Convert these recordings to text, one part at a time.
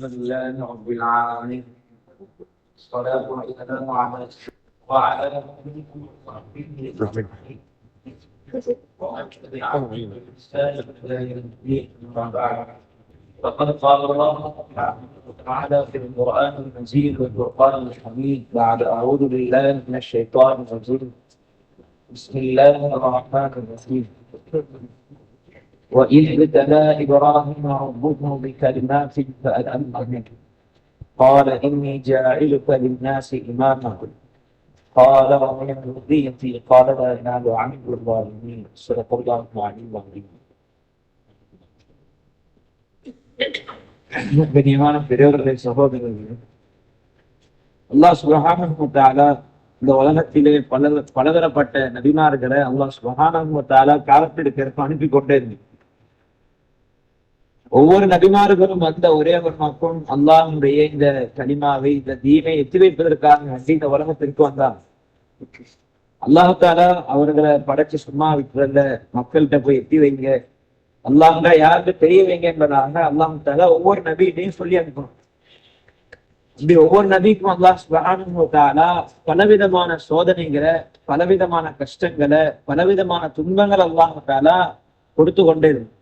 الحمد لله رب العالمين. الصلاة والسلام على وعلى فقد قال الله. تعالى في القرآن المجيد والفرقان الحميد بعد أعوذ بالله من الشيطان الرجيم بسم الله الرحمن الرحيم وإذ ابتلى إبراهيم ربه بكلمات فأتمهن قال إني جاعلك للناس إماما قال ومن ذريتي قال لا ينال عمل الظالمين صدق الله العلي العظيم கண்ணியமான பெரியவர்களே சகோதரர்களே அல்லாஹ் சுபஹானஹு தஆலா இந்த உலகத்திலே பல பலதரப்பட்ட நபிமார்களை அல்லாஹ் சுபஹானஹு தஆலா காலத்திற்கு அனுப்பி கொண்டே இருந்தார் ஒவ்வொரு நபிமார்களும் வந்த ஒரே ஒரு நோக்கம் அல்லாஹனுடைய இந்த கனிமாவை இந்த தீனை எத்தி வைப்பதற்காக வேண்டி இந்த உலகத்திற்கு வந்தார். அல்லாஹு அவர்களை படைச்சு சும்மா விட்டுறல மக்கள்கிட்ட போய் எத்தி வைங்க. அல்லாஹா யாருக்கு தெரிய வைங்க என்பதாக அல்லாஹு ஒவ்வொரு நபிகிட்டையும் சொல்லி அனுப்பணும் இப்படி ஒவ்வொரு நபிக்கும் அல்லாஹ் சுபஹானஹு பலவிதமான சோதனைகளை பலவிதமான கஷ்டங்களை பலவிதமான துன்பங்கள் அல்லாஹு கொடுத்து கொண்டே இருக்கும்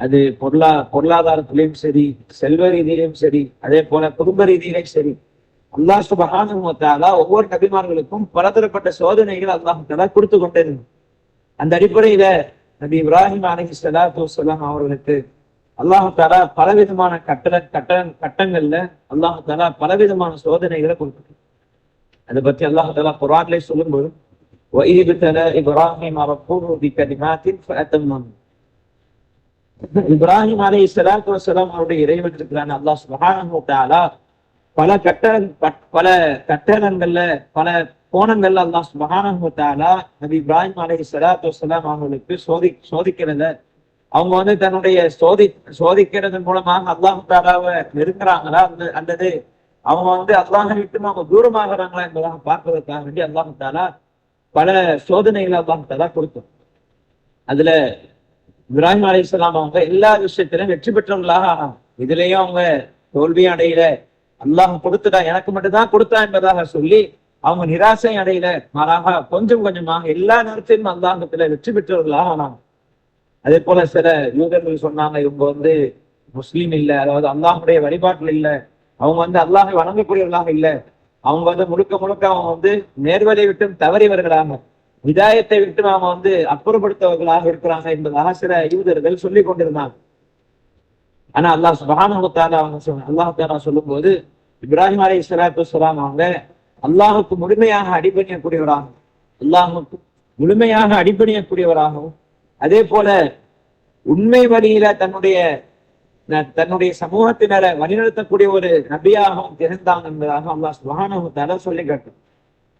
அது பொருளா பொருளாதாரத்திலையும் சரி செல்வ ரீதியிலும் சரி அதே போல குடும்ப ரீதியிலையும் சரி அல்லாஹ் சுபஹானுவத்தாலா ஒவ்வொரு நபிமார்களுக்கும் பலதரப்பட்ட சோதனைகள் அல்லாஹாலா கொடுத்து கொண்டிருந்தது அந்த அடிப்படையில நபி இப்ராஹிம் அலஹி சலாத்து வலாம் அவர்களுக்கு அல்லாஹு பலவிதமான கட்டள கட்ட கட்டங்கள்ல அல்லாஹு பலவிதமான சோதனைகளை கொடுத்து அதை பத்தி அல்லாஹு தாலா குரான்லே சொல்லும்போது இப்ராஹிம் இப்ராஹிம் அலை இஸ்லாத்து வசலாம் அவருடைய இறைவன் இருக்கிறான் அல்லாஹ் சுபஹானஹு தஆலா பல கட்ட பல கட்டணங்கள்ல பல கோணங்கள்ல அல்லாஹ் சுபஹானஹு தஆலா நபி இப்ராஹிம் அலை இஸ்லாத்து வசலாம் அவங்களுக்கு சோதி சோதிக்கிறத அவங்க வந்து தன்னுடைய சோதி சோதிக்கிறது மூலமாக அல்லாஹு தாலாவை நெருங்குறாங்களா? அந்த அல்லது அவங்க வந்து அல்லாஹை விட்டு அவங்க தூரமாகிறாங்களா என்பதாக பார்ப்பதற்காக வேண்டி அல்லாஹு தாலா பல சோதனைகளை அல்லாஹு தாலா கொடுத்தோம். அதுல இப்ராஹிம் அலி இஸ்லாம் அவங்க எல்லா விஷயத்திலும் வெற்றி பெற்றவங்களாக ஆனாங்க. இதுலயும் அவங்க தோல்வி அடையில. அல்லாஹ் கொடுத்துட்டா எனக்கு மட்டும்தான் கொடுத்தா என்பதாக சொல்லி அவங்க நிராசை அடையில. மாறாக கொஞ்சம் கொஞ்சமாக எல்லா நேரத்திலும் அல்லாஹத்துல வெற்றி பெற்றவர்களாக ஆனாங்க. அதே போல சில யூதர்கள் சொன்னாங்க இவங்க வந்து முஸ்லீம் இல்ல அதாவது அல்லாஹுடைய வழிபாட்டில் இல்ல. அவங்க வந்து அல்லாஹை வணங்கக்கூடியவர்களாக இல்ல. அவங்க வந்து முழுக்க முழுக்க அவங்க வந்து நேர்வழி விட்டும் தவறியவர்களாக. விதாயத்தை விட்டு நாம வந்து அப்புறப்படுத்தவர்களாக இருக்கிறாங்க என்பதாக சில யூதர்கள் சொல்லி கொண்டிருந்தாங்க. ஆனா அல்லாஹ் சுபானுத்தால அவங்க சொன்ன அல்லாஹாலா சொல்லும் போது இப்ராஹிம் அலி இஸ்லாத்து சொல்லாம் அவங்க அல்லாஹுக்கு முழுமையாக அடிபணியக்கூடியவராகவும் அல்லாஹுக்கு முழுமையாக அடிபணியக்கூடியவராகவும் அதே போல உண்மை வழியில தன்னுடைய தன்னுடைய சமூகத்தினரை வழிநடத்தக்கூடிய ஒரு நபியாகவும் திறந்தாங்க என்பதாக அல்லாஹ் சுபானுத்தால சொல்லி காட்டும்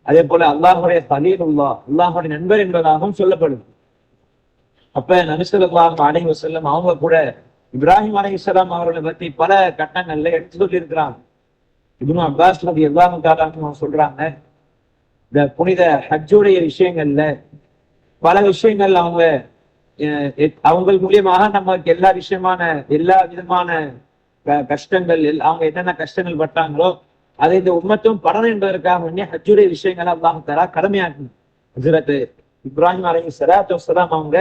அதே போல அல்லாஹுடைய சலீல் உள்ளா அல்லாஹுடைய நண்பர் என்பதாகவும் சொல்லப்படுது. அப்ப நபிசல்லாம் அலை வசல்லம் அவங்க கூட இப்ராஹிம் அலை இஸ்லாம் அவர்களை பத்தி பல கட்டங்கள்ல எடுத்து சொல்லி இருக்கிறாங்க இப்னு அப்பாஸ் நபி எல்லாம் காலாங்க சொல்றாங்க இந்த புனித ஹஜ்ஜுடைய விஷயங்கள்ல பல விஷயங்கள் அவங்க அவங்க மூலியமாக நமக்கு எல்லா விஷயமான எல்லா விதமான கஷ்டங்கள் அவங்க என்னென்ன கஷ்டங்கள் பட்டாங்களோ அதை இந்த உம்மத்தும் படம் என்பதற்காக வேண்டிய ஹஜ்ஜுடைய விஷயங்களை அல்லாஹ் தரா கடமையாக்கணும். இப்ராஹிம் அலி சலாத்து வலாம் அவங்க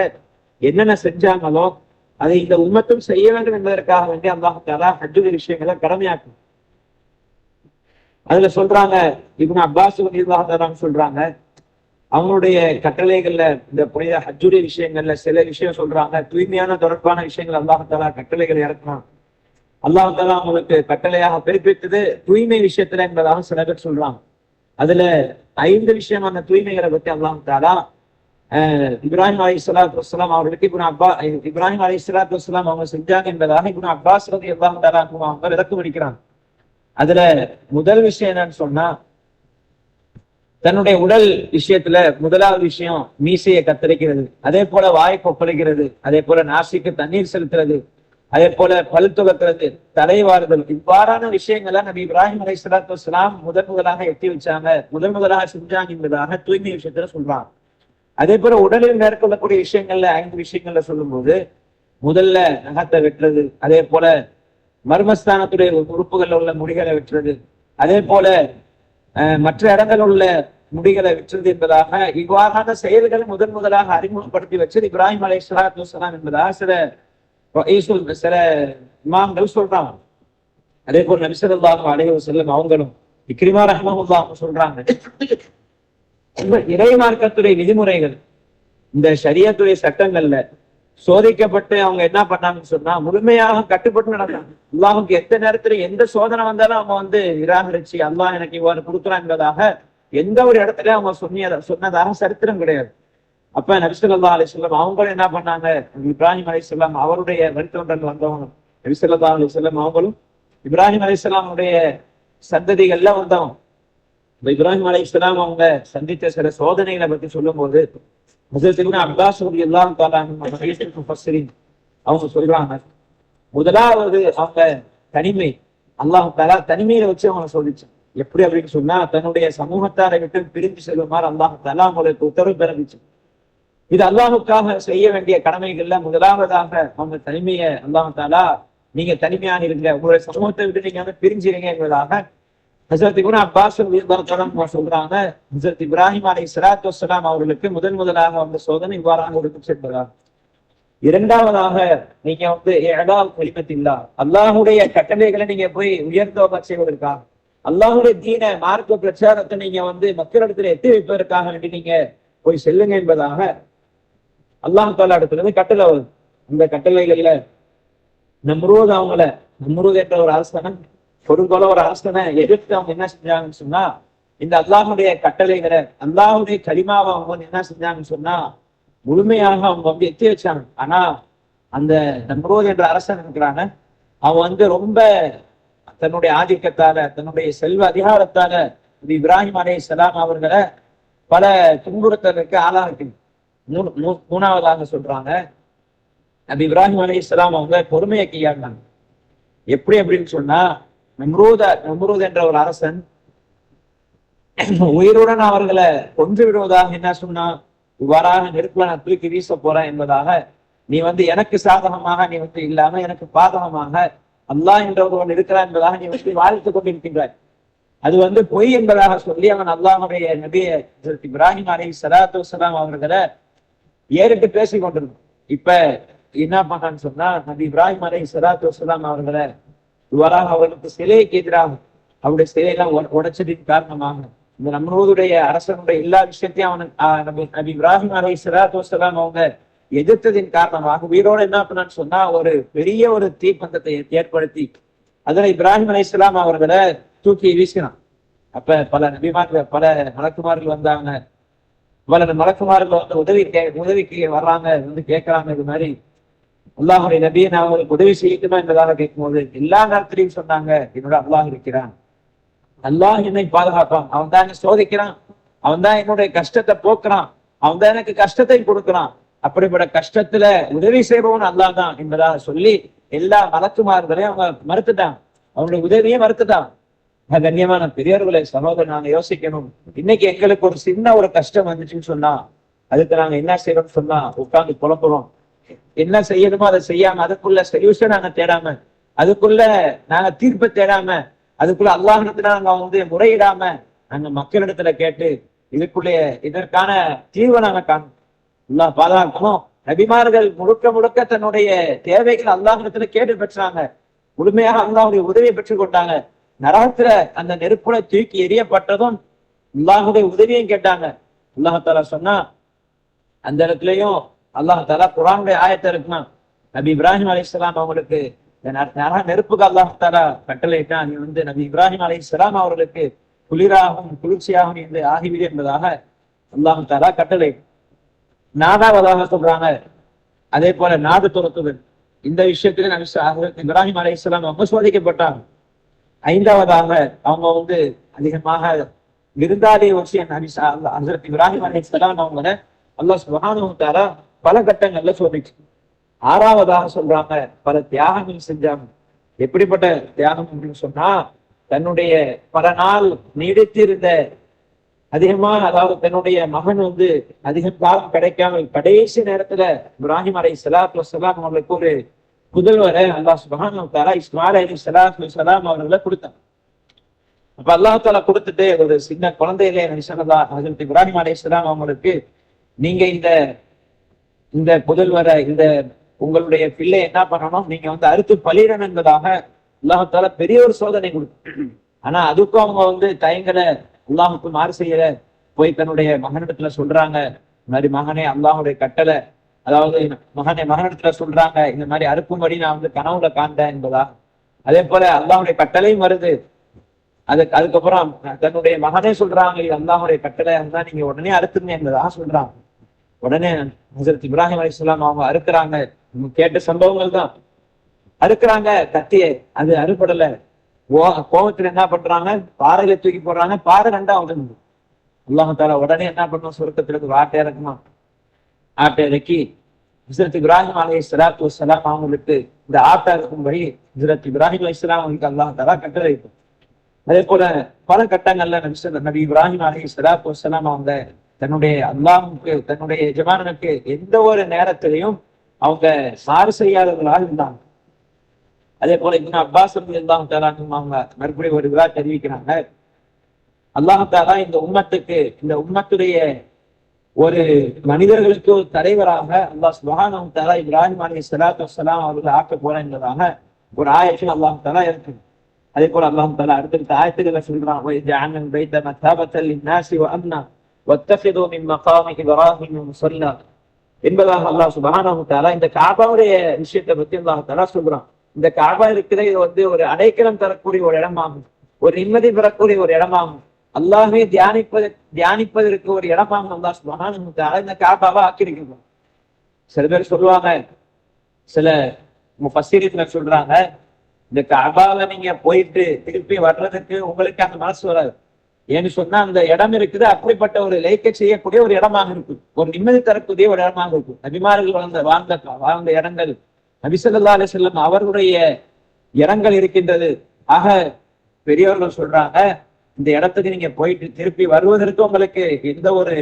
என்னென்ன செஞ்சாங்களோ அதை இந்த உம்மத்தும் செய்ய வேண்டும் என்பதற்காக வேண்டிய அல்லாஹ் தரா ஹஜ்ஜுடைய விஷயங்களை கடமையாக்கணும். அதுல சொல்றாங்க இவங்க அப்பாஸ் அல்லாஹ் சொல்றாங்க அவங்களுடைய கட்டளைகள்ல இந்த புனித ஹஜ்ஜுடைய விஷயங்கள்ல சில விஷயம் சொல்றாங்க தூய்மையான தொடர்பான விஷயங்கள் அல்லாஹ் தலா கட்டளைகள் இறக்கணும் அல்லாஹால அவங்களுக்கு கட்டளையாக பிறப்பித்தது தூய்மை விஷயத்துல என்பதாக சில பேர் சொல்றாங்க. அதுல ஐந்து விஷயமான தூய்மைகளை பத்தி அல்லாஹ் தாலா இப்ராஹிம் அலி சலாத்து வலாம் அவர்களுக்கு இப்போ அப்பா இப்ராஹிம் அலி சலாத்து அவங்க செஞ்சாங்க என்பதாக இப்போ அப்பாஸ் ரதி எல்லாம் தாலா அவங்க விளக்கம் அடிக்கிறாங்க அதுல முதல் விஷயம் என்னன்னு சொன்னா தன்னுடைய உடல் விஷயத்துல முதலாவது விஷயம் மீசையை கத்தரிக்கிறது. அதே போல வாய் கொப்பளிக்கிறது. அதே போல நாசிக்கு தண்ணீர் செலுத்துறது. அதே போல பல் துகக்கிறது தலைவாறுதல் இவ்வாறான விஷயங்களை நபி இப்ராஹிம் அலை சலாத்து வலாம் முதன் முதலாக எட்டி வச்சாங்க. முதன் முதலாக செஞ்சாங்க என்பதாக தூய்மை விஷயத்துல சொல்றாங்க. அதே போல உடலில் மேற்கொள்ளக்கூடிய விஷயங்கள்ல ஐந்து விஷயங்கள்ல சொல்லும் போது முதல்ல நகத்தை வெட்டுறது அதே போல மர்மஸ்தானத்துடைய உறுப்புகள்ல உள்ள முடிகளை வெட்டுறது அதே போல அஹ், மற்ற இடங்களில் உள்ள முடிகளை விற்றது என்பதாக இவ்வாறான செயல்களை முதன் முதலாக அறிமுகப்படுத்தி வச்சது இப்ராஹிம் அலை சலாத்து வசலாம் என்பதாக சில சில இமாம்கள் சொல்றாங்க. அதே போல் நபிசல்லாஹு அலைஹி செல்லும் அவங்களும் இக்ரிமா ரஹ்மஹுல்லாஹ் சொல்றாங்க. இறை மார்க்கத்துடைய விதிமுறைகள் இந்த சரியத்துறை சட்டங்கள்ல சோதிக்கப்பட்டு அவங்க என்ன பண்ணாங்கன்னு சொன்னா முழுமையாக கட்டுப்பட்டு நடந்தாங்க. அல்லாஹுக்கு எந்த நேரத்துல எந்த சோதனை வந்தாலும் அவங்க வந்து நிராகரிச்சு அல்லாஹ் எனக்கு இவ்வாறு கொடுக்குறான் என்பதாக எந்த ஒரு இடத்துல அவங்க சொன்னியதா சொன்னதாக சரித்திரம் கிடையாது. அப்ப நபிசல்லா அலிஸ்லாம் அவங்களும் என்ன பண்ணாங்க? இப்ராஹிம் அலிஸ்லாம் அவருடைய வழித்தொன்றல் வந்தவங்க. நபிசல்லா செல்லம் அவங்களும் இப்ராஹிம் அலிஸ்லாமுடைய சந்ததிகள்ல வந்தவங்க. இப்ப இப்ராஹிம் அலிஸ்லாம் அவங்க சந்தித்த சில சோதனைகளை பத்தி சொல்லும் போது அப்பாஸ் எல்லாம் அவங்க சொல்றாங்க. முதலாவது அவங்க தனிமை. அல்லாஹ் தலா தனிமையில வச்சு அவங்களை சோதிச்சான். எப்படி அப்படின்னு சொன்னா தன்னுடைய சமூகத்தாரை விட்டு பிரிந்து செல்லுமாறு அல்லாஹ் தலா அவங்களுக்கு உத்தரவு பிறந்துச்சு இது அல்லாஹுக்காக செய்ய வேண்டிய கடமைகள்ல முதலாவதாக அவங்க தனிமையை அல்லாமத்தாலா நீங்க தனிமையாக இருங்க. உங்களுடைய சமூகத்தை விட்டு நீங்க வந்து பிரிஞ்சிருங்க என்பதாக ஹசரத் அப்பாஸ் சொல்றாங்க. ஹசரத் இப்ராஹிம் அலை சலாத்து வசலாம் அவர்களுக்கு முதன் முதலாக வந்த சோதனை இவ்வாறாக கொடுத்து செல்வதாக இரண்டாவதாக நீங்க வந்து ஏழாவது கலிமத்தில்லா அல்லாஹுடைய கட்டளைகளை நீங்க போய் உயர்ந்தவங்க செய்வதற்காக அல்லாஹுடைய தீன மார்க்க பிரச்சாரத்தை நீங்க வந்து மக்களிடத்துல எத்தி வைப்பதற்காக வேண்டி நீங்க போய் செல்லுங்க என்பதாக அல்லாஹ் தாலா இடத்துலேருந்து கட்டளை வருது அந்த கட்டளைகள்ல நம்ரூத் அவங்கள நம்ரூத் என்ற ஒரு அரசனை பொருள்போல ஒரு அரசனை எதிர்த்து அவங்க என்ன செஞ்சாங்கன்னு சொன்னா இந்த அல்லாஹுடைய கட்டளைகளை அல்லாஹுடைய கரிமாவை அவங்க வந்து என்ன செஞ்சாங்கன்னு சொன்னா முழுமையாக அவங்க வந்து எத்தி வச்சாங்க. ஆனா அந்த நம்ரோத் என்ற அரசன் இருக்கிறாங்க அவன் வந்து ரொம்ப தன்னுடைய ஆதிக்கத்தால தன்னுடைய செல்வ அதிகாரத்தால இது இப்ராஹிம் அலே சலாம் அவர்களை பல துன்புறுத்தலுக்கு ஆளாக்கு மூணு மூணாவதாக சொல்றாங்க. நபி இப்ராஹிம் அலி இஸ்லாம் அவங்க பொறுமையை கையாண்டாங்க. எப்படி அப்படின்னு சொன்னா நம்ரூத நம்ரூத் என்ற ஒரு அரசன் உயிருடன் அவர்களை கொன்று விடுவதாக என்ன சொன்னா இவ்வாறாக நெருப்புல நான் தூக்கி வீச போறேன் என்பதாக நீ வந்து எனக்கு சாதகமாக நீ வந்து இல்லாம எனக்கு பாதகமாக அல்லாஹ் என்ற ஒருவன் இருக்கிறான் என்பதாக நீ வந்து வாழ்த்து கொண்டிருக்கின்றாய். அது வந்து பொய் என்பதாக சொல்லி அவன் அல்லாஹுடைய நபிய இப்ராஹிம் அலி சலாத்து அவர்களை ஏறிட்டு பேசி கொண்டிருந்தோம் இப்ப என்ன பண்ணான்னு சொன்னா நபி இப்ராஹிம் அலை சலாத்து வசலாம் அவர்களை இவ்வாறாக அவர்களுக்கு சிலைக்கு எதிராக அவருடைய சிலையெல்லாம் உடைச்சதின் காரணமாக இந்த நம்மளுடைய அரசனுடைய எல்லா விஷயத்தையும் அவன் ஆஹ், நபி நபி இப்ராஹிம் அலை சலாத்து வசலாம் அவங்க எதிர்த்ததின் காரணமாக உயிரோடு என்ன பண்ணான்னு சொன்னா ஒரு பெரிய ஒரு தீப்பந்தத்தை ஏற்படுத்தி அதுல இப்ராஹிம் அலை அவர்களை தூக்கி வீசினான். அப்ப பல நபிமார்கள் பல மலக்குமார்கள் வந்தாங்க. பல மலக்குமார்கள் வந்து உதவி கே உதவிக்கு வர்றாங்க வந்து கேட்கறாங்க இது மாதிரி. அல்லாஹுடைய நபியை நான் அவங்களுக்கு உதவி செய்யட்டுமா என்பதாக கேட்கும்போது எல்லா நேரத்திலையும் சொன்னாங்க என்னோட அல்லாஹ் இருக்கிறான். அல்லாஹ் என்னை பாதுகாப்பான். அவன் தான் என்னை சோதிக்கிறான். அவன் தான் என்னுடைய கஷ்டத்தை போக்குறான். அவன் தான் எனக்கு கஷ்டத்தை கொடுக்கிறான். அப்படிப்பட்ட கஷ்டத்துல உதவி செய்பவன் அல்லாஹ் தான் என்பதாக சொல்லி எல்லா மலக்குமார்களையும் அவங்க மறுத்துட்டான். அவங்களுடைய உதவியை மறுத்துட்டான். கண்ணியமான பெரியவர்களை சகோதரர் நாங்க யோசிக்கணும். இன்னைக்கு எங்களுக்கு ஒரு சின்ன ஒரு கஷ்டம் வந்துச்சுன்னு சொன்னா அதுக்கு நாங்க என்ன செய்யறோம்னு சொன்னா உட்கார்ந்து குழப்புறோம் என்ன செய்யணுமோ அதை செய்யாம அதுக்குள்ள சொல்யூஷன் நாங்க தேடாம அதுக்குள்ள நாங்க தீர்ப்பு தேடாம அதுக்குள்ள அல்லாஹிடத்துல நாங்க வந்து முறையிடாம நாங்க மக்களிடத்துல கேட்டு இதுக்குள்ளே இதற்கான தீர்வை நாங்க காணும். அல்லாஹ் பாதுகாக்கணும். நபிமார்கள் முழுக்க முழுக்க தன்னுடைய தேவைகள் அல்லாஹிடத்துல கேட்டு பெற்றாங்க. முழுமையாக அல்லாஹுடைய உதவியை பெற்றுக் கொண்டாங்க. நரகத்துல அந்த நெருப்புல தூக்கி எரியப்பட்டதும் அல்லாஹுடைய உதவியும் கேட்டாங்க. அல்லாஹால சொன்னா அந்த இடத்துலயும் அல்லாஹ் குரானுடைய ஆயத்தை இருக்குன்னா நபி இப்ராஹிம் அலைஹிஸ்ஸலாம் அவங்களுக்கு நெருப்புக்கு அல்லாஹ் தாலா நீ வந்து நபி இப்ராஹிம் அலைஹிஸ்ஸலாம் அவர்களுக்கு குளிராகவும் குளிர்ச்சியாகவும் என்று ஆகிவிடு என்பதாக அல்லாஹு தாலா கட்டளை. நாதாவதாக சொல்றாங்க. அதே போல நாடு துரத்துவன் இந்த விஷயத்துல நபி இப்ராஹிம் அலி இப்ராஹிம் அலைஹிஸ்ஸலாம் அவங்க சோதிக்கப்பட்டாங்க. ஐந்தாவதாக அவங்க வந்து அதிகமாக விருந்தாளி விஷயம் நபி ச- அல்ல- ஹஜ்ரத் இப்ராஹிம் அவங்கள அல்லாஹ் சுப்ஹானஹு பல கட்டங்கள்ல சொல்லிச்சு ஆறாவதாக சொல்றாங்க பல தியாகங்கள் செஞ்சாங்க. எப்படிப்பட்ட தியாகம் அப்படின்னு சொன்னா தன்னுடைய பல நாள் நீடித்திருந்த அதிகமா அதாவது தன்னுடைய மகன் வந்து அதிக காலம் கிடைக்காமல் கடைசி நேரத்துல இப்ராஹிம் அலை சலாத்து வசலாம் அவங்களுக்கு ஒரு புதல்வரை அல்லாஹ் சுபஹானஹு தாரா தஆலா இஸ்மாயில் அலி ஸலாத்து சலாம் அவர்களை கொடுத்தாங்க அப்ப அல்லாஹாலா கொடுத்துட்டு ஒரு சின்ன குழந்தையிலே நிஷனதா ஹசரத் இப்ராஹிம் அலைஹிஸ்ஸலாம் அவங்களுக்கு நீங்க இந்த இந்த புதல்வரை இந்த உங்களுடைய பிள்ளை என்ன பண்ணணும்? நீங்க வந்து அறுத்து பலியிடணும் என்பதாக அல்லாஹால பெரிய ஒரு சோதனை கொடுக்கும் ஆனா அதுக்கும் அவங்க வந்து தயங்கல அல்லாஹுக்கு மாறு செய்யல. போய் தன்னுடைய மகனிடத்துல சொல்றாங்க. இந்த மாதிரி மகனே அல்லாஹுடைய கட்டளை. அதாவது மகனை மகனிடத்துல சொல்றாங்க இந்த மாதிரி அறுக்கும்படி நான் வந்து கனவுல காண்டேன் என்பதா அதே போல அல்லாஹுடைய கட்டளையும் வருது. அதுக்கு அதுக்கப்புறம் தன்னுடைய மகனே சொல்றாங்க இது அல்லாஹுடைய கட்டளை இருந்தா நீங்க உடனே அறுத்துங்க என்பதா சொல்றாங்க. உடனே ஹசரத் இப்ராஹிம் அலிஸ்லாம் அவங்க அறுக்குறாங்க. கேட்ட சம்பவங்கள் தான். அறுக்குறாங்க கத்தியை அது அறுபடல. கோ- கோவத்துல என்ன பண்றாங்க? பாறையில தூக்கி போடுறாங்க. பாறை ரெண்டா உடனே அல்லாஹால உடனே என்ன பண்ணும் சுருக்கத்துல இருந்து ஒரு இறக்குமா ஆட்டை இறக்கி ஹசரத் இப்ராஹிம் அலி சலாத்து வலாம் அவங்களுக்கு இந்த ஆட்டை இருக்கும்படி ஹசரத் இப்ராஹிம் அலி இஸ்லாம் அவங்களுக்கு அல்லாஹ் தாலா கட்டளை அதே போல பல கட்டங்கள்ல நபி நபி இப்ராஹிம் அலி சலாத்து வலாம் அவங்க தன்னுடைய அல்லாஹுக்கு தன்னுடைய எஜமானனுக்கு எந்த ஒரு நேரத்திலையும் அவங்க சாறு செய்யாதவர்களாக இருந்தாங்க. அதே போல இன்னும் அப்பாஸ் எல்லாம் அவங்க மறுபடியும் ஒரு விழா தெரிவிக்கிறாங்க. அல்லாஹ் தாலா இந்த உம்மத்துக்கு இந்த உம்மத்துடைய ஒரு மனிதர்களுக்கு ஒரு தலைவராக அல்லாஹ் சுபானம் தலா இப்ராஹிம் அலி சலாத்து வலாம் அவர்கள் ஆக்க போறேன் என்பதாக ஒரு ஆயத்தில் அல்லாம் தலா இருக்கு அதே போல அல்லாம் தலா அடுத்தடுத்த ஆயத்துக்களை சொல்றான் ஜானன் பைத்த மத்தாபத்தல் என்பதாக அல்லாஹ் சுபானம் தலா இந்த காபாவுடைய விஷயத்தை பத்தி அல்லாஹ் தலா சொல்றான். இந்த காபா இருக்கிற இது வந்து ஒரு அடைக்கலம் தரக்கூடிய ஒரு இடமாகும். ஒரு நிம்மதி பெறக்கூடிய ஒரு இடமாகும். அல்லாஹே தியானிப்பது தியானிப்பதற்கு ஒரு இடமாக அல்லா சுபஹானஹு இந்த காபாவை ஆக்கியிருக்கணும் சில பேர் சொல்லுவாங்க சில முஃபஸ்ஸிரீன்ல சொல்றாங்க இந்த காபாவை நீங்க போயிட்டு திருப்பி வர்றதுக்கு உங்களுக்கு அந்த மனசு வராது. ஏன்னு சொன்னா அந்த இடம் இருக்குது அப்படிப்பட்ட ஒரு லைக்க செய்யக்கூடிய ஒரு இடமாக இருக்கும். ஒரு நிம்மதி தரக்கூடிய ஒரு இடமாக இருக்கும். நபிமார்கள் வாழ்ந்த வாழ்ந்த வாழ்ந்த இடங்கள் நபிசல்லா அலி செல்லம் அவருடைய இடங்கள் இருக்கின்றது. ஆக பெரியவர்கள் சொல்றாங்க இந்த இடத்துக்கு நீங்க போயிட்டு திருப்பி வருவதற்கு உங்களுக்கு எந்த ஒரு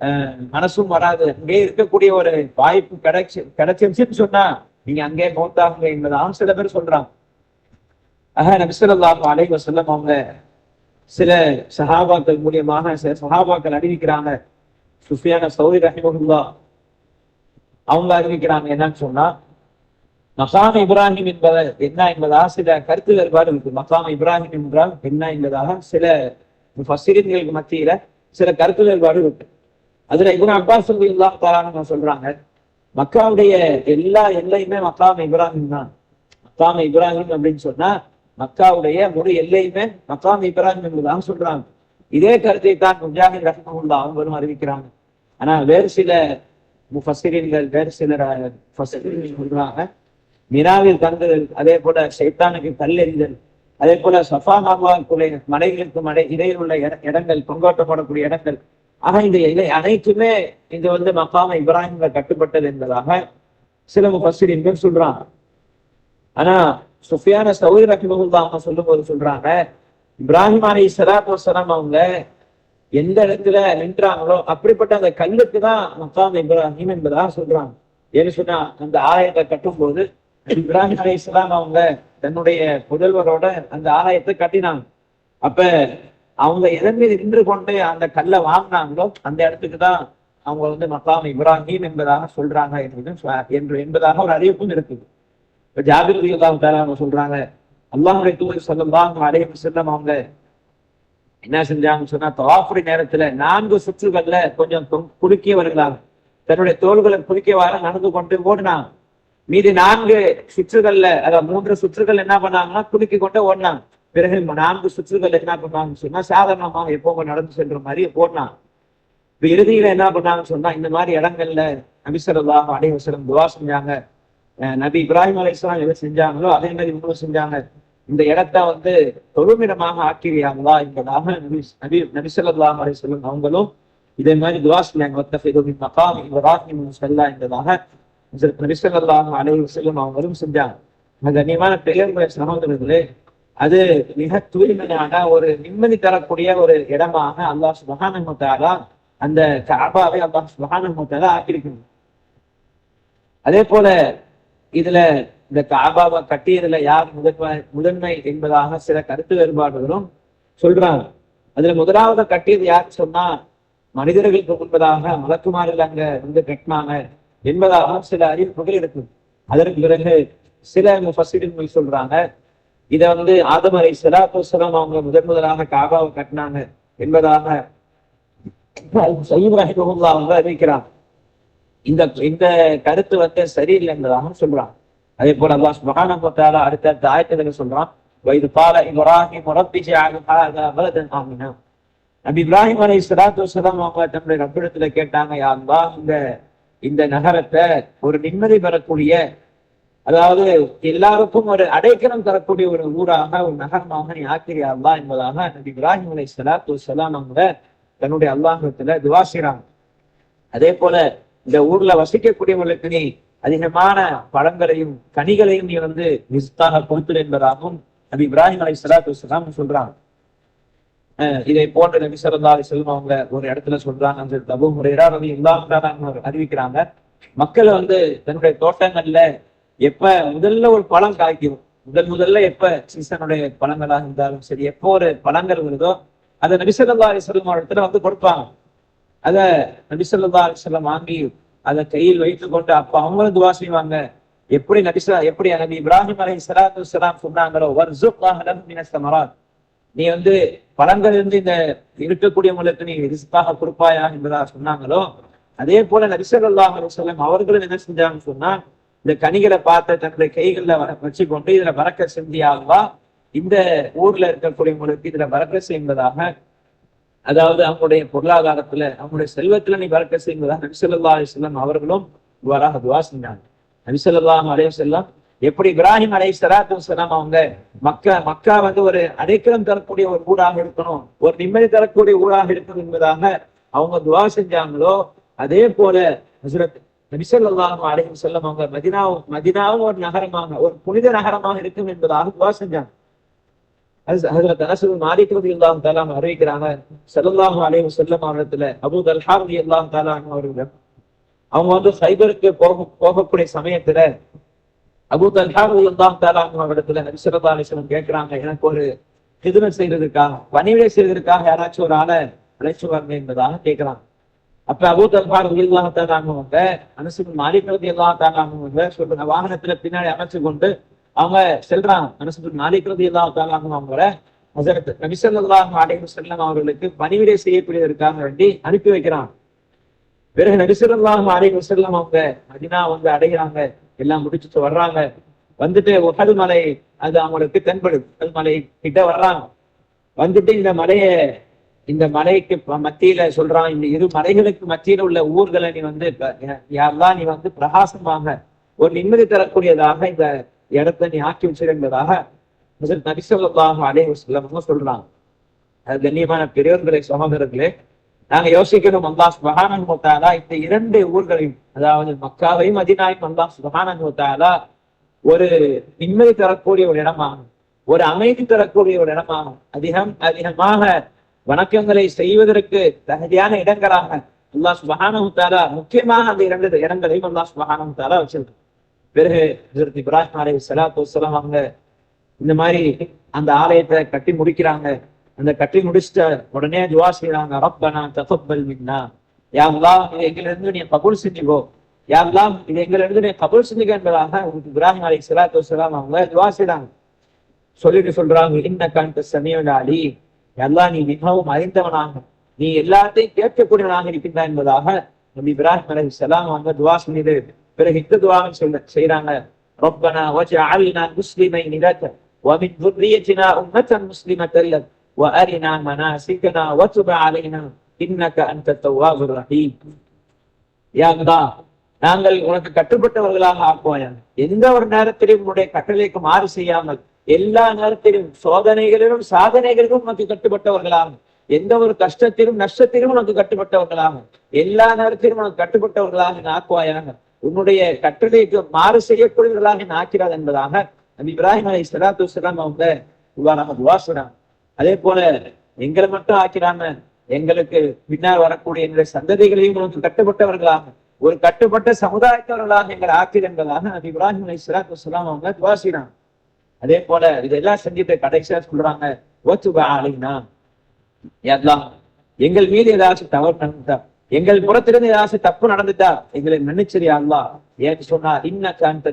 அஹ், மனசும் வராது. அங்கே இருக்கக்கூடிய ஒரு வாய்ப்பு கிடைச்சு கிடைச்சிருச்சுன்னு சொன்னா நீங்க அங்கே மௌத்தாகுங்க என்பதாகவும் சில பேர் சொல்றாங்க. ஆக நபிசல்லாஹு அலைஹி வஸல்லம் அவங்க சில சஹாபாக்கள் மூலியமாக சில சஹாபாக்கள் அறிவிக்கிறாங்க. சுஃபியான சௌரி ரஹிமகுல்லா அவங்க அறிவிக்கிறாங்க என்னன்னு சொன்னா மகாம் இப்ராஹிம் என்பத என்ன என்பதா சில கருத்து வேறுபாடு இருக்கு. மகாம் இப்ராஹிம் என்றால் என்ன என்பதாக சில பசிரியர்களுக்கு மத்தியில சில கருத்து வேறுபாடு இருக்கு. அதுல இப்னு அப்பாஸ் இல்லா தாரான சொல்றாங்க மக்காவுடைய எல்லா எல்லையுமே மக்காம் இப்ராஹிம் தான். மக்காம் இப்ராஹிம் அப்படின்னு சொன்னா மக்காவுடைய முழு எல்லையுமே மக்காம் இப்ராஹிம் என்பதாக சொல்றாங்க. இதே கருத்தை தான் முஜாஹித் ரஹ்மகுல்லா அவங்களும் அறிவிக்கிறாங்க. ஆனா வேறு சில முஃபசிரியர்கள் வேறு சிலர் சொல்றாங்க மினாவில் தங்குதல் அதே போல சைத்தானுக்கு கல்லெறிதல் அதே போல சஃபா மார்வாக்குடைய மலைகளுக்கு மலை இடையில் உள்ள இடங்கள் கொங்கோட்டப்படக்கூடிய இடங்கள். ஆக இந்த இலை அனைத்துமே இது வந்து மக்காம இப்ராஹிம்ல கட்டுப்பட்டது என்பதாக சில முஃபஸ்ஸிரீன்கள் சொல்றாங்க. ஆனா சுஃபியான சௌரி ரஹிமகுல்லா அவங்க சொல்லும்போது சொல்றாங்க இப்ராஹிம் அலி சலாத்து வசலாம் அவங்க எந்த இடத்துல நின்றாங்களோ அப்படிப்பட்ட அந்த கல்லுக்கு தான் மக்காம் இப்ராஹிம் என்பதாக சொல்றாங்க. ஏன்னு சொன்னா அந்த ஆலயத்தை கட்டும்போது இப்ராஹிம் அலி இஸ்லாம் அவங்க தன்னுடைய புதல்வரோட அந்த ஆலயத்தை கட்டினாங்க. அப்ப அவங்க எதன் மீது நின்று கொண்டு அந்த கல்லை வாங்கினாங்களோ அந்த இடத்துக்கு தான் அவங்க வந்து மக்காம் இப்ராஹிம் என்பதாக சொல்றாங்க என்று என்பதாக ஒரு அறிவிப்பும் இருக்குது. இப்ப ஜாபிர் ரலியல்லாஹு தஆலா அவங்க சொல்றாங்க அல்லாஹ்வுடைய தூதர் ஸல்லல்லாஹு அலைஹி செல்லம் அவங்க என்ன செஞ்சாங்கன்னு சொன்னா தவாஃபுரி நேரத்துல நான்கு சுற்றுகள்ல கொஞ்சம் தொ- குறுக்கியவர்களாக தன்னுடைய தோள்களை குறுக்கியவாறு நடந்து கொண்டு ஓடினாங்க. மீதி நான்கு சுற்றுகள்ல அதாவது மூன்று சுற்றுகள் என்ன பண்ணாங்கன்னா குலுக்கி கொண்டு ஓடினாங்க. பிறகு நான்கு சுற்றுகள் என்ன பண்ணாங்கன்னு சொன்னா சாதாரணமாக எப்போ நடந்து சென்ற மாதிரி ஓடினாங்க. இப்ப இறுதியில என்ன பண்ணாங்கன்னு சொன்னா இந்த மாதிரி இடங்கள்ல நபிசரல்லா அடைவசரம் துவா செஞ்சாங்க. நபி இப்ராஹிம் அலைஹிஸ்ஸலாம் எதை செஞ்சாங்களோ அதே மாதிரி இவங்களும் செஞ்சாங்க. இந்த இடத்த வந்து தொழுமிடமாக ஆக்கிரியாங்களா என்பதாக நபி நபி நபிசல்லாஹ் அலைஹிஸ்ஸலாம் அவங்களும் இதே மாதிரி துவா செஞ்சாங்க. வத்தஃபிது இப்ராஹிம் என்பதாக ஹஜ்ரத் நபி ஸல்லல்லாஹு அலைஹி செஞ்சாங்க. அந்த கண்ணியமான பெரியவர்களுடைய சகோதரர்களே அது மிக தூய்மையான ஒரு நிம்மதி தரக்கூடிய ஒரு இடமாக அல்லாஹ் சுபஹானஹு அந்த காபாவை அல்லாஹ் சுபஹானஹு வ தஆலா அதே போல இதுல இந்த காபாவை கட்டியதுல யார் முதன்மை முதன்மை என்பதாக சில கருத்து வேறுபாடுகளும் சொல்றாங்க. அதுல முதலாவது கட்டியது யார் சொன்னா மனிதர்களுக்கு முன்பதாக மலக்குமாரில் அங்க வந்து கட்டினாங்க. என்பதாக சில அறிவிப்புகள் இருக்கு. அதற்கு பிறகு சில முஃபசிடுகள் சொல்றாங்க இதை வந்து ஆதம் அலை சலாத்து அவங்க முதன் முதலாக காபாவை கட்டினாங்க என்பதாக சையீப் ரஹிமஹுல்லா அவங்க அறிவிக்கிறாங்க இந்த இந்த கருத்து வந்து சரியில்லை என்பதாக சொல்றான். அதே போல அல்லாஹ் சுப்ஹானஹு வ அடுத்த அடுத்த சொல்றான். வயது பால இப்ராஹிம் ரப்பி ஜஅல் நபி இப்ராஹிம் அலை சலாத்து வசலாம் அவங்க தன்னுடைய ரப்பிடத்துல கேட்டாங்க யாருந்தா இந்த இந்த நகரத்தை ஒரு நிம்மதி பெறக்கூடிய அதாவது எல்லாருக்கும் ஒரு அடைக்கலம் தரக்கூடிய ஒரு ஊராக ஒரு நகரமாக நீ ஆக்கிரியா அல்லா என்பதாக நபி இப்ராஹிம் அலை சலாத்து சலாம் அவங்க தன்னுடைய அல்லாஹத்துல துவா அதே போல இந்த ஊர்ல வசிக்கக்கூடியவர்களுக்கு நீ அதிகமான பழங்களையும் கனிகளையும் நீ வந்து நிஸ்தாக கொடுத்துடு என்பதாகவும் நபி இப்ராஹிம் அலை சலாத்து சலாம் சொல்றாங்க. இதை போன்ற நபி சல்லா செல்வம் அவங்க ஒரு இடத்துல சொல்றாங்க. அந்த தபு முறையரா ரவி இல்லாம அறிவிக்கிறாங்க. மக்கள் வந்து தன்னுடைய தோட்டங்கள்ல எப்ப முதல்ல ஒரு பழம் காய்க்கும் முதல் முதல்ல எப்ப சீசனுடைய பழங்களாக இருந்தாலும் சரி எப்போ ஒரு பழங்கள் வருதோ அதை நபிசல்லா அலி இடத்துல வந்து கொடுப்பாங்க. அத நபிசல்லா அலி வாங்கி அதை கையில் வைத்து கொண்டு அப்ப அவங்களும் துவா செய்வாங்க. எப்படி நபிசா எப்படி நபி இப்ராஹிம் அலை சலாத்து சலாம் சொன்னாங்களோ வர்சுக் நீ வந்து பழங்கள் இருந்து இந்த இருக்கக்கூடியவங்களுக்கு நீ ரிஸ்காக கொடுப்பாயா என்பதாக சொன்னாங்களோ? அதே போல நரிசல்லாஹ் செல்லம் அவர்களும் என்ன செஞ்சாங்கன்னு சொன்னா இந்த கனிகளை பார்த்து தன்னுடைய கைகள்ல வர- வச்சு கொண்டு இதுல வரக்க செஞ்சியாகவா இந்த ஊர்ல இருக்கக்கூடியவங்களுக்கு இதுல வரக்க செய்வதாக அதாவது அவங்களுடைய பொருளாதாரத்துல அவங்களுடைய செல்வத்துல நீ வரக்க செய்வதாக நபிசல்லா செல்லம் அவர்களும் இவ்வாறாக துவா செஞ்சாங்க. நபிசல்லாஹ் அலைய செல்லம் எப்படி இப்ராஹிம் அலை சலாத்து வசலாம் அவங்க மக்கா மக்கா வந்து ஒரு அடைக்கலம் தரக்கூடிய ஒரு ஊராக இருக்கணும் ஒரு நிம்மதி தரக்கூடிய ஊராக இருக்கணும் என்பதாக அவங்க துவா செஞ்சாங்களோ அதே போல ஹசரத் நபிசல்லாஹ் அலைஹி செல்லம் அவங்க மதினாவும் மதினாவும் ஒரு நகரமாக ஒரு புனித நகரமாக இருக்கும் என்பதாக துவா செஞ்சாங்க. அது ஹசரத் அனசுல் மாலிக் ரலியல்லாஹு அறிவிக்கிறாங்க ஸல்லல்லாஹு அலைஹி செல்ல அவரிடத்துல அபு தல்ஹா ரலியல்லாஹு தஆலா அவர்களிடம் அவங்க வந்து சைபருக்கு போக போகக்கூடிய சமயத்துல அபூ தல்ஹா ரலியல்லாஹு தஆலா கேட்கிறாங்க எனக்கு ஒரு ஹிதுமை செய்யறதுக்காக பணிவிடை செய்யறதுக்காக யாராச்சும் ஒரு ஆளை அழைச்சு வாங்க என்பதாக கேட்கிறாங்க. அப்ப அபூ தல்ஹா ரலியல்லாஹு தஆலா அவங்க அனசுல் மாலிக் ரலியல்லாஹு அவங்க சொல்றாங்க வாகனத்துல பின்னாடி அமைச்சு கொண்டு அவங்க செல்றாங்க. மனசுக்கு மாலிக்கிறது எல்லாம் தஆலா அவங்கள ஹஸரத் நபி ஸல்லல்லாஹு செல்லம் அவர்களுக்கு பணிவிடை செய்யக்கூடியதற்காக வேண்டி அனுப்பி வைக்கிறாங்க. பிறகு நபிசல்லாஹு அலைஹி செல்லம் அவங்க மதினா வந்து அடைகிறாங்க. எல்லாம் முடிச்சுட்டு வர்றாங்க. வந்துட்டு ஒகல் மலை அது அவங்களுக்கு தென்படும். ஒகல் மலை கிட்ட வர்றாங்க. வந்துட்டு இந்த மலையை இந்த மலைக்கு மத்தியில சொல்றான் இந்த இரு மலைகளுக்கு மத்தியில உள்ள ஊர்களை நீ வந்து யாரெல்லாம் நீ வந்து பிரகாசமாக ஒரு நிம்மதி தரக்கூடியதாக இந்த இடத்தை நீ ஆக்கி வச்சிருந்ததாக என்பதாக அலே நபி சொல்றாங்க. அது கண்ணியமான பெரியவர்களே சகோதரர்களே நாங்க யோசிக்கணும் அல்லா சுபஹானன் வ இந்த இரண்டு ஊர்களையும் அதாவது மக்காவையும் மதீனாவையும் அல்லா சுபஹானன் வ ஒரு நிம்மதி தரக்கூடிய ஒரு இடமாகும். ஒரு அமைதி தரக்கூடிய ஒரு இடமாகும். அதிகம் அதிகமாக வணக்கங்களை செய்வதற்கு தகுதியான இடங்களாக அல்லா சுபஹானஹு முத்தாலா முக்கியமாக அந்த இரண்டு இடங்களையும் அல்லா சுபஹானஹு தாலா வச்சிருக்கோம் பிறகு ஹசரத் இப்ராஹிம் அலைஹி சலாத்து வஸ்ஸலாம் அவங்க இந்த மாதிரி அந்த ஆலயத்தை கட்டி முடிக்கிறாங்க. அந்த கட்டி முடிச்சிட்ட உடனே துவா செய்யறாங்க ரப்பனா தஃபப்பல் மின்னா யா அல்லாஹ் இது எங்களை இருந்து நீ கபூல் செஞ்சுக்கோ யா அல்லாஹ் இது எங்களை இருந்து நீ கபூல் செஞ்சுக்க என்பதாக உங்களுக்கு இப்ராஹிம் அலைஹி ஸலாத்து வஸ்ஸலாம் அவங்க துவா செய்றாங்க சொல்லிட்டு சொல்றாங்க இன்ன கண்ட சமீவன் அலி அல்லாஹ் நீ மிகவும் அறிந்தவனாக நீ எல்லாத்தையும் கேட்கக்கூடியவனாக இருக்கின்றாய் என்பதாக நபி இப்ராஹிம் அலைஹி ஸலாம் அவங்க துவா செஞ்சது பிறகு இந்த துவாவை சொல்ல செய்றாங்க ربنا وجعلنا مسلمين لك ومن ذريتنا أمة مسلمة لك وأرنا مناسكنا وتب علينا إنك أنت التواب الرحيم யா அல்லாஹ் நாங்கள் உனக்கு கட்டுப்பட்டவர்களாக ஆக்குவாயா எந்த ஒரு நேரத்திலும் உன்னுடைய கட்டளைக்கு மாறு செய்யாமல் எல்லா நேரத்திலும் சோதனைகளிலும் சாதனைகளிலும் உனக்கு கட்டுப்பட்டவர்களாக எந்த ஒரு கஷ்டத்திலும் நஷ்டத்திலும் உனக்கு கட்டுப்பட்டவர்களாக எல்லா நேரத்திலும் உனக்கு கட்டுப்பட்டவர்களாக நீ ஆக்குவாயாக உன்னுடைய கட்டளைக்கு மாறு செய்யக்கூடியவர்களாக நீ ஆக்கிறார் என்பதாக நபி இப்ராஹிம் அலை சலாத்து வசலாம் அவங்க இவ்வாறாக துவா செய்றாங்க அதே போல எங்களை மட்டும் ஆக்கிடாம எங்களுக்கு பின்னால் வரக்கூடிய எங்களுடைய சந்ததிகளையும் உனக்கு கட்டுப்பட்டவர்களாக ஒரு கட்டுப்பட்ட சமுதாயத்தவர்களாக எங்களை ஆக்கிடு என்பதாக நபி இப்ராஹிம் அலி சலாத்து வலாம் அவங்க துவாசினான் அதே போல இதெல்லாம் செஞ்சுட்டு கடைசியா சொல்றாங்க ஓத்துபா அலினா. எல்லாம் எங்கள் மீது ஏதாச்சும் தவறு நடந்துட்டா எங்கள் புறத்திலிருந்து ஏதாச்சும் தப்பு நடந்துட்டா எங்களை மன்னிச்சரியா அல்லா ஏன்னு சொன்னா இன்ன காந்த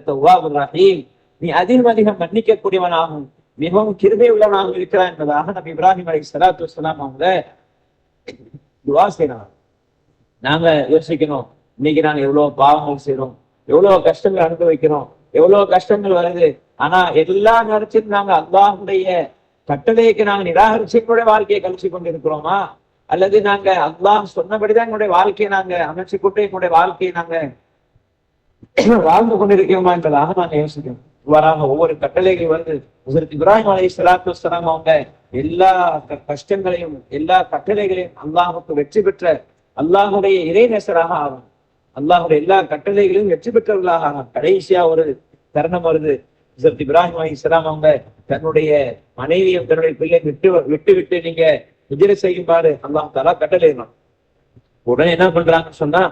ரஹீம். நீ அதிகம் அதிகம் மன்னிக்க கூடியவனாகும் மிகவும் கிருபை உள்ளவனாக இருக்கிறான் என்பதாக நம்ம இப்ராஹிம் அலி சலாத்து வலாம் அவங்க துவா செய்யணும் நாங்க யோசிக்கணும். இன்னைக்கு நாங்க எவ்வளவு பாவங்கள் செய்யறோம் எவ்வளவு கஷ்டங்கள் அனுபவிக்கிறோம். எவ்வளவு கஷ்டங்கள் வருது. ஆனா எல்லா நேரத்திலும் நாங்க அல்லாஹுடைய கட்டளைக்கு நாங்க நிராகரிச்சு எங்களுடைய வாழ்க்கையை கழிச்சு கொண்டிருக்கிறோமா? அல்லது நாங்க அல்லாஹ் சொன்னபடிதான் எங்களுடைய வாழ்க்கையை நாங்க அமைச்சு கொண்டு எங்களுடைய வாழ்க்கையை நாங்க வாழ்ந்து கொண்டிருக்கிறோமா என்பதாக நாங்க யோசிக்கணும். இவ்வாறாக ஒவ்வொரு கட்டளைகள் வந்து ஹசரத் இப்ராஹிம் அலி சலாத்து வலாம் அவங்க எல்லா கஷ்டங்களையும் எல்லா கட்டளைகளையும் அல்லாஹுக்கு வெற்றி பெற்ற அல்லாஹுடைய இறைநேசராக ஆகும் அல்லாஹுடைய எல்லா கட்டளைகளையும் வெற்றி பெற்றவர்களாக ஆகும் கடைசியா ஒரு தருணம் வருது. ஹசரத் இப்ராஹிம் அலி இஸ்லாம் அவங்க தன்னுடைய மனைவியும் தன்னுடைய பிள்ளை விட்டு விட்டு விட்டு நீங்க விஜய செய்யும்பாரு அல்லாஹ் தலா கட்டளையிடணும் உடனே என்ன பண்றாங்கன்னு சொன்னா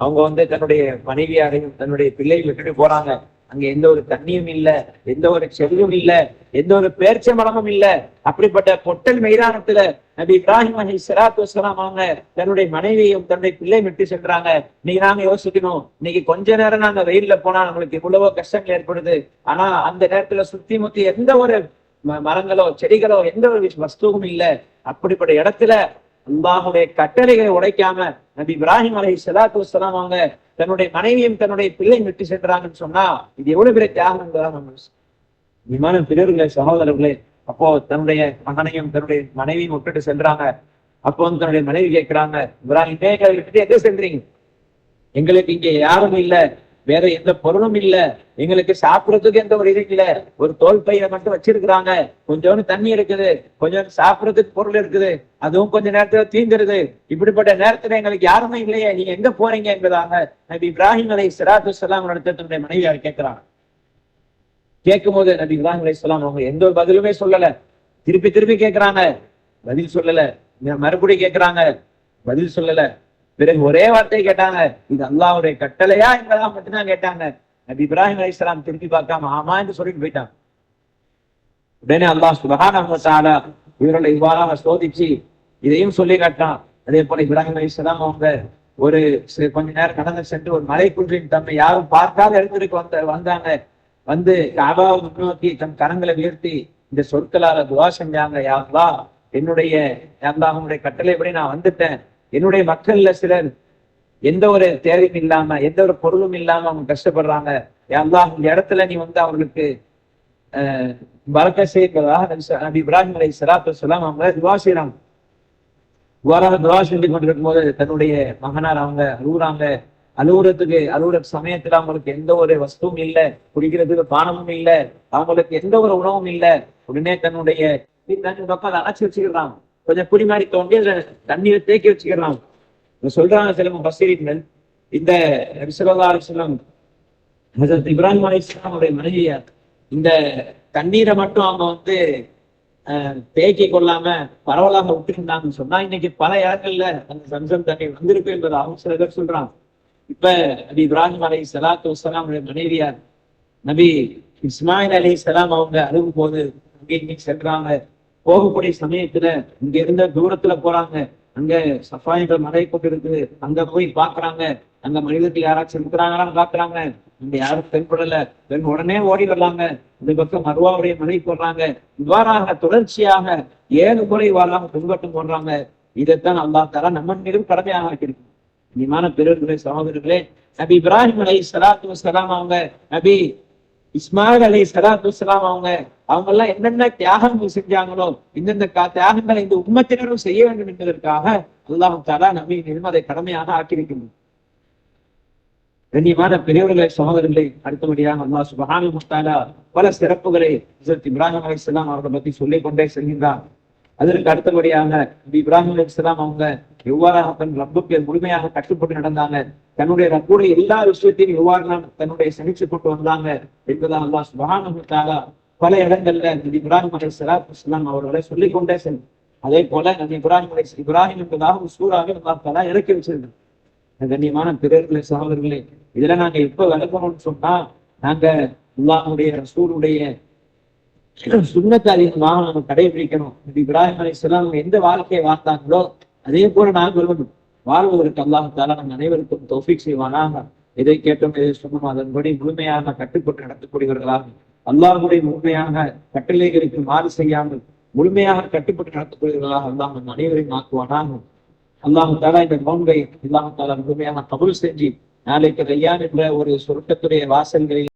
அவங்க வந்து தன்னுடைய மனைவியாரையும் தன்னுடைய பிள்ளையை விட்டுட்டு போறாங்க. அங்க எந்த ஒரு தண்ணியும் இல்ல எந்த ஒரு செல்லும் இல்ல எந்த ஒரு பேர்ச்ச மரமும் இல்ல. அப்படிப்பட்ட பொட்டல் மைதானத்துல நபி இப்ராஹிம் அலி சலாத்து வசலாம் அவங்க தன்னுடைய மனைவியும் தன்னுடைய பிள்ளை விட்டு சென்றாங்க. இன்னைக்கு நாங்க யோசிக்கணும். இன்னைக்கு கொஞ்ச நேரம் நாங்க வெயில்ல போனா நம்மளுக்கு இவ்வளவோ கஷ்டங்கள் ஏற்படுது. ஆனா அந்த நேரத்துல சுத்தி முத்தி எந்த ஒரு மரங்களோ செடிகளோ எந்த ஒரு வஸ்துவும் இல்ல. அப்படிப்பட்ட இடத்துல அல்லாஹுடைய கட்டளைகளை உடைக்காம நபி இப்ராஹிம் அலை சலாத்து வலாம் அவங்க தன்னுடைய மனைவியும் தன்னுடைய பிள்ளை விட்டு சென்றாங்கன்னு சொன்னா இது எவ்வளவு பெரிய தியாகம் விமான பிறர்களே சகோதரர்களே அப்போ தன்னுடைய மகனையும் தன்னுடைய மனைவியும் விட்டுட்டு சென்றாங்க. அப்போ வந்து தன்னுடைய மனைவி கேட்கிறாங்க இப்ராஹிம் விட்டுட்டு எங்க சென்றீங்க? எங்களுக்கு இங்க யாரும் இல்லை. வேற எந்த பொருளும் இல்ல. எங்களுக்கு சாப்பிடறதுக்கு எந்த ஒரு இது இல்ல. ஒரு தோல் பையில மட்டும் வச்சிருக்கிறாங்க. கொஞ்சோண்டு தண்ணி இருக்குது. கொஞ்சம் சாப்பிடறதுக்கு பொருள் இருக்குது. அதுவும் கொஞ்ச நேரத்துல தீந்துருது. இப்படிப்பட்ட நேரத்துல எங்களுக்கு யாருமே இல்லையே. நீங்க எங்க போறீங்க என்பதாக நபி இப்ராஹிம் அலை சிராத்து சலாம் தன்னுடைய மனைவியார் கேட்கிறாங்க. கேட்கும் போது நபி இப்ராஹிம் அலை சொல்லாம் அவங்க எந்த ஒரு பதிலுமே சொல்லல. திருப்பி திருப்பி கேட்கிறாங்க. பதில் சொல்லல. மறுபடியும் கேட்கிறாங்க. பதில் சொல்லல. பிறகு ஒரே வார்த்தை கேட்டாங்க. இது அல்லாவுடைய கட்டளையா என்பதா மட்டும்தான் கேட்டாங்க. நபி இப்ராஹிம் அலி இஸ்லாம் திரும்பி பார்க்காம ஆமா என்று சொல்லிட்டு போயிட்டாங்க. உடனே அல்லாஹ் சுபகான இவர்களை இவ்வாறாக சோதிச்சு இதையும் சொல்லி காட்டான் அதே போல இப்ராஹிம் அலி இஸ்லாம் அவங்க ஒரு கொஞ்ச நேரம் கடந்து சென்று ஒரு மலை குன்றின் தம்மை யாரும் பார்க்காத இடத்திற்கு வந்த வந்தாங்க. வந்து காபாவை முன்னோக்கி தன் கரங்களை உயர்த்தி இந்த சொற்களால துவா செஞ்சாங்க. யாருலா என்னுடைய அவங்களுடைய கட்டளைப்படி நான் வந்துட்டேன். என்னுடைய மக்கள்ல சிலர் எந்த ஒரு தேவையும் இல்லாம எந்த ஒரு பொருளும் இல்லாம அவங்க கஷ்டப்படுறாங்க. எல்லாம் இந்த இடத்துல நீ வந்து அவங்களுக்கு அஹ் பறக்க செய்வதாக நபி இப்ராஹிம் அலை சலாத்து சொல்லாம் அவங்க துவா செய்யறாங்க இவ்வாறாக துவா செஞ்சு கொண்டிருக்கும் போது தன்னுடைய மகனார் அவங்க அழுகுறாங்க. அலுவலகத்துக்கு அலுவலக சமயத்துல அவங்களுக்கு எந்த ஒரு வஸ்துவும் இல்லை குடிக்கிறதுக்கு பானமும் இல்லை அவங்களுக்கு எந்த ஒரு உணவும் இல்லை. உடனே தன்னுடைய பக்கம் அணைச்சி வச்சுக்கிறாங்க. கொஞ்சம் குடி மாதிரி தோண்டி அதுல தண்ணீரை தேக்கி வச்சுக்கலாம். சொல்றாங்க சில பசீரிகள் இந்த ரிசலா அலிஸ்லாம் இப்ராஹிம் அலிஸ்லாமுடைய மனைவியார் இந்த தண்ணீரை மட்டும் அவங்க வந்து தேக்கி கொள்ளாம பரவலாக விட்டுருந்தாங்கன்னு சொன்னா இன்னைக்கு பல இடங்கள்ல அந்த சம்சம் தண்ணி வந்திருக்கு என்பது அவங்க சில பேர் சொல்றாங்க. இப்ப நபி இப்ராஹிம் அலி சலாத்து வசலாமுடைய மனைவியார் நபி இஸ்மாயில் அலி சலாம் அவங்க அழுகும் போது அங்கே இன்னைக்கு செல்றாங்க. போகக்கூடிய சமயத்துல இங்க இருந்த தூரத்துல போறாங்க. அங்க சஃபாயின்ற மலை கொண்டு இருக்குது. அங்க போய் பாக்குறாங்க அங்க மனிதர்கள் யாராச்சும் இருக்கிறாங்களான்னு பாக்குறாங்க இங்க யாரும் தென்படல. பெண் உடனே ஓடி வர்றாங்க. இந்த பக்கம் மருவாவுடைய மலை போடுறாங்க. இவ்வாறாக தொடர்ச்சியாக ஏழு முறை வாழாம பின்பற்றம் போடுறாங்க. இதைத்தான் அல்லா தரா நம்ம மீதும் கடமையாக ஆக்கியிருக்கு இனிமான பெருவர்களே சகோதரர்களே நபி இப்ராஹிம் அலை சலாத்து வலாம் அவங்க நபி இஸ்மாயில் அலி சலாத்து வலாம் அவங்க அவங்க எல்லாம் என்னென்ன தியாகங்கள் செஞ்சாங்களோ இந்தந்த தியாகங்களை இந்த உண்மத்தினரும் செய்ய வேண்டும் என்பதற்காக அல்லாஹு தாலா நபி அதை கடமையாக ஆக்கியிருக்கணும் கண்ணியமான பெரியவர்களை சகோதரர்களை அடுத்தபடியாக அல்லா சுபஹாமி முஸ்தாலா பல சிறப்புகளை இப்ராஹிம் அலி இஸ்லாம் அவர்களை பத்தி சொல்லிக் கொண்டே செல்கின்றார். அதற்கு அடுத்தபடியாக இப்ராஹிம் அலி இஸ்லாம் அவங்க எவ்வாறாக தன் ரப்புக்கு முழுமையாக கட்டுப்பட்டு நடந்தாங்க. தன்னுடைய ரப்புடைய எல்லா விஷயத்தையும் எவ்வாறு தன்னுடைய சகிச்சு கொண்டு வந்தாங்க என்பதாக அல்லா சுபஹானு பல இடங்கள்ல நபி இப்ராஹிம் அலி சலாத் இஸ்லாம் அவர்களை சொல்லிக் கொண்டே செல்லும் அதே போல நபி இப்ராஹிம் அலி இப்ராஹிம் என்பதாக ஒரு சூறாவை அல்லா இறக்கி வச்சிருக்கு கண்ணியமான பிறர்களே சகோதரர்களே இதுல நாங்க எப்ப விளக்கணும்னு சொன்னா நாங்க அல்லாஹ்வுடைய சூருடைய சுண்ணத்தை அதிகமாக நம்ம கடைபிடிக்கணும். நபி இப்ராஹிம் அலி அவங்க எந்த வாழ்க்கையை வாழ்ந்தாங்களோ அதே போல நாங்களும் வாழ்வதற்கு அல்லாஹால நம் அனைவருக்கும் தோஃபிக் செய்வானாக. எதை கேட்டோம் எதை சொன்னோம் அதன்படி முழுமையாக கட்டுப்பட்டு நடத்தக்கூடியவர்களாக அல்லாஹுடைய முழுமையாக கட்டளைகளுக்கு மாறு செய்யாமல் முழுமையாக கட்டுப்பட்டு நடத்தக்கூடியவர்களாக அல்லாஹ் நம் அனைவரையும் ஆக்குவானாகும் அல்லாஹு தாலா இந்த நோன்பை அல்லாஹு தாலா முழுமையாக கபுல் செஞ்சு நாளைக்கு ரையான் என்ற ஒரு சுருட்டத்துடைய வாசல்களில்